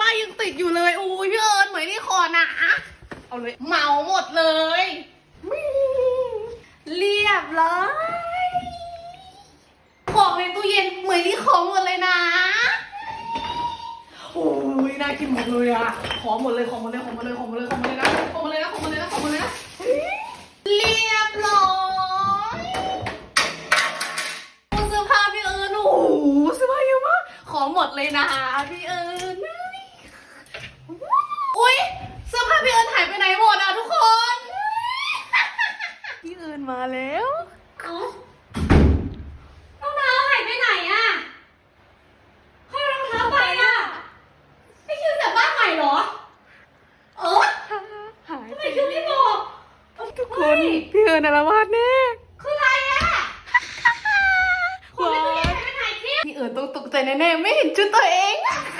ป้ายังติดอยู่เลยอู้ยพี่เอิญเหมือนนี่คอหนะเอาเลยเมาหมดเลย เรียบร้อยของในตู้เย็นเหมือนนี่ของหมดเลยนะโอ้ยน่ากินหมดเลยอะของหมดเลยของหมดเลยของหมดเลยของหมดเลยของหมดเลยนะของหมดเลยนะของหมดเลยนะของหมดเลยนะเรียบร้อยเสื้อผ้าพี่เอิญโอ้โหเสื้อผ้าเยอะมากของหมดเลยนะพี่เอิญ พี่เอิญมาแล้วเอ้ารองเท้าหายไปไหนอะใครเอารองเท้าไปอะไม่คิวจากบ้านใหม่เหรอ เออหายทำไปไมคิวไม่บอกทุกคนพี่เอิญอารวาสแน่คืออะไรอะคนในตู้เย็นหายไปไหนคิวพี่เอิญต้องตกใจแน่ๆไม่เห็นชุดตัวเองเ